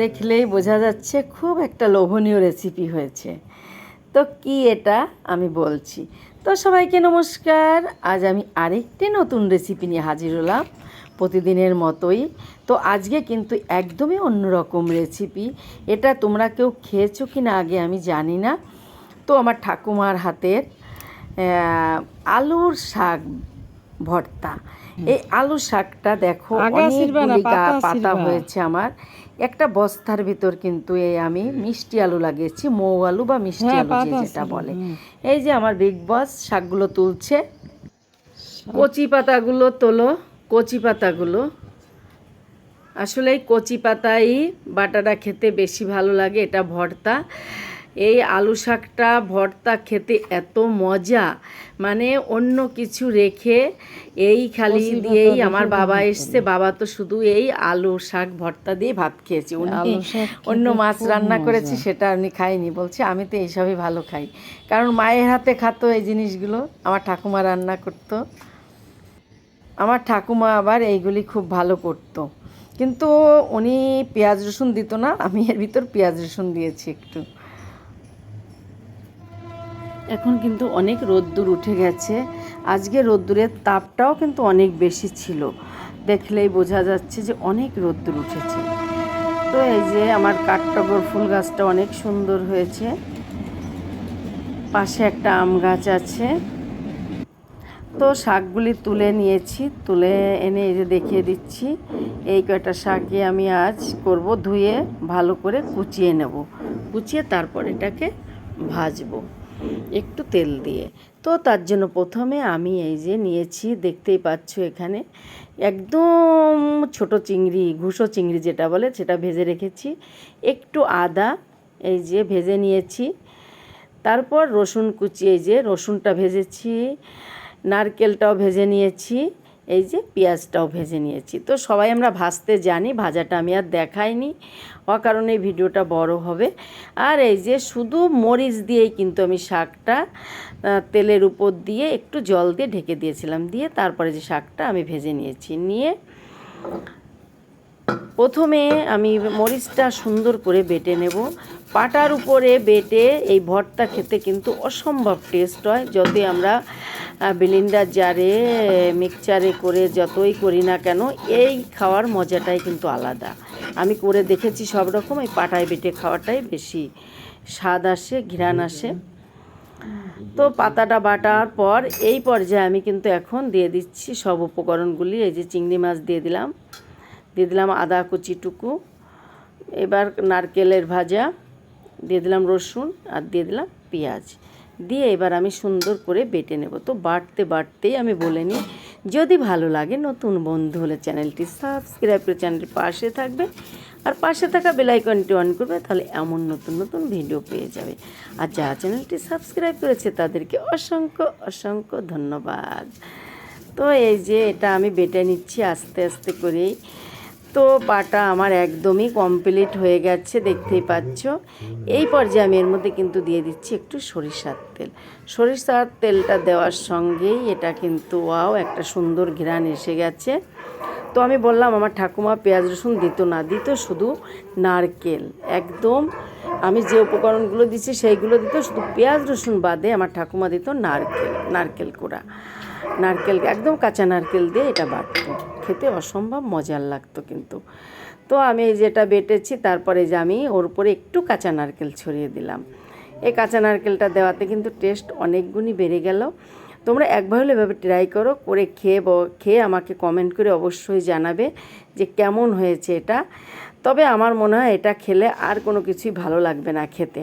দেখলেই বোঝা যাচ্ছে খুব একটা লোভনীয় রেসিপি হয়েছে। তো কি এটা? আমি বলছি। তো সবাইকে নমস্কার। আজ আমি আরেকটি নতুন রেসিপি নিয়ে হাজির হলাম প্রতিদিনের মতোই। তো আজকে কিন্তু একদমই অন্যরকম রেসিপি এটা তোমরা কেউ খেয়েছো কি না আগে আমি জানি না। তো আমার ঠাকুমার হাতের আলুর শাক ভর্তা। এই আলু শাকটা দেখো অনেকগুলি পাতা হয়েছে আমার। একটা বস্তার ভিতর কিন্তু এই আমি মিষ্টি আলু লাগিয়েছি মৌ আলু বা মিষ্টি হ্যাঁ, আলু যে যেটা বলে। এই যে আমার বিগ বস শাকগুলো তুলছে। কচি পাতাগুলো তোলো কচি পাতাগুলো। আসলে এই কচি পাতাই বাটাটা খেতে বেশি ভালো লাগে এটা ভর্তা। এই আলু শাকটা ভর্তা খেতে এত মজা। মানে অন্য কিছু রেখে এই খালি দিয়েই আমার বাবা এসছে। বাবা তো শুধু এই আলু শাক ভর্তা দিয়ে ভাত খেয়েছে। উনি অন্য মাছ রান্না। করেছি সেটা উনি খাইনি। বলছে আমি তো এইসবই ভালো খাই। কারণ মায়ের হাতে খাতো এই জিনিসগুলো। আমার ঠাকুমা রান্না করতো। আমার ঠাকুমা আবার এইগুলি খুব ভালো করতো। কিন্তু উনি পেঁয়াজ রসুন দিত না। আমি এর ভিতর পেঁয়াজ রসুন দিয়েছি একটু। এখন কিন্তু অনেক রোদ্দুর উঠে গেছে। আজকে রোদ্দুরের তাপটাও কিন্তু অনেক বেশি ছিল। দেখলেই বোঝা যাচ্ছে যে অনেক রোদ্দুর উঠেছে। তো এই যে আমার কাঠটগর ফুল গাছটা অনেক সুন্দর হয়েছে। পাশে একটা আম গাছ আছে। তো শাকগুলি তুলে নিয়েছি। তুলে এনে এই যে দেখিয়ে দিচ্ছি। এই কয়টা শাকে আমি আজ করব, ধুয়ে ভালো করে কুচিয়ে নেব। কুচিয়ে তারপর এটাকে ভাজবো। একটু তেল দিয়ে। তো তার জন্য প্রথমে আমি এই যে নিয়েছি, দেখতেই পাচ্ছ এখানে একদম ছোট চিংড়ি, ঘুষো চিংড়ি যেটা বলে সেটা ভেজে রেখেছি। একটু আদা এই যে ভেজে নিয়েছি। তারপর রসুন কুচি, এই যে রসুনটা ভেজেছি, নারকেলটাও ভেজে নিয়েছি। এই যে পেঁয়াজটাও ভেজে নিয়েছি। তো সবাই আমরা ভাজতে জানি, ভাজাটা আমি আর দেখাইনি অকারণে ভিডিওটা বড় হবে। আর এই যে শুধু মরিচ দিয়েই কিন্তু আমি শাকটা তেলের উপর দিয়ে একটু জল দিয়ে ঢেকে দিয়েছিলাম দিয়ে তারপরে যে শাকটা আমি ভেজে নিয়েছি। নিয়ে প্রথমে আমি মরিচটা সুন্দর করে বেটে নেব। পাটার উপরে বেটে এই ভর্তা খেতে কিন্তু অসম্ভব টেস্ট হয়, যতই আমরা বিলিন্ডার জারে মিক্সচারে করে যতই করি না কেন, এই খাওয়ার মজাটাই কিন্তু আলাদা। আমি করে দেখেছি সব রকম, এই পাটায় বেটে খাওয়াটাই বেশি। স্বাদ আসে ঘ্রাণ আসে। তো পাতাটা বাটার পর এই পর্যায়ে আমি কিন্তু এখন দিয়ে দিচ্ছি সব উপকরণগুলি। এই যে চিংড়ি মাছ দিয়ে দিলাম। দিয়ে দিলাম আদা কুচিটুকু এবার নারকেলের ভাজা। দিয়ে দিলাম রসুন আর দিয়ে দিলাম পেঁয়াজ। দিয়ে এবার আমি সুন্দর করে বেটে নেব। তো বাটতে বাটতেই আমি বলে নিই, যদি ভালো লাগে নতুন বন্ধু হলে চ্যানেলটি সাবস্ক্রাইব করে চ্যানেলটির পাশে থাকবে আর পাশে থাকা বেলাইকনটি অন করবে, তাহলে এমন নতুন নতুন ভিডিও পেয়ে যাবে। আর যারা চ্যানেলটি সাবস্ক্রাইব করেছে, তাদেরকে অসংখ্য অসংখ্য ধন্যবাদ। তো এই যে এটা আমি বেটে নিচ্ছি আস্তে আস্তে করেই। তো পাটা আমার একদমই কমপ্লিট হয়ে গেছে, দেখতেই পাচ্ছ। এই পর্যায়ে আমি এর মধ্যে কিন্তু দিয়ে দিচ্ছি একটু সরিষার তেল। সরিষার তেলটা দেওয়ার সঙ্গেই এটা কিন্তু, ওয়াও, একটা সুন্দর ঘ্রাণ এসে গেছে। তো আমি বললাম, আমার ঠাকুমা পেঁয়াজ, রসুন দিত না, দিত শুধু নারকেল। একদম, আমি যে উপকরণগুলো দিচ্ছি, সেইগুলো দিত শুধু পেঁয়াজ, রসুন বাদে আমার ঠাকুমা দিত নারকেল নারকেল কোড়া। নারকেল, একদম কাঁচা নারকেল দিয়ে এটা বাটতো খেতে অসম্ভব মজার লাগতো কিন্তু। তো আমি যেটা বেটেছি, তারপরে যে আমি ওর উপরে একটু কাঁচা নারকেল ছড়িয়ে দিলাম। এই কাঁচা নারকেলটা দেওয়াতে কিন্তু টেস্ট অনেক গুণই বেড়ে গেল। তোমরা একবার হলে এভাবে ট্রাই করো, করে খেয়ে খেয়ে আমাকে কমেন্ট করে অবশ্যই জানাবে যে কেমন হয়েছে এটা। তবে আমার মনে হয় এটা খেলে আর কোনো কিছুই ভালো লাগবে না খেতে।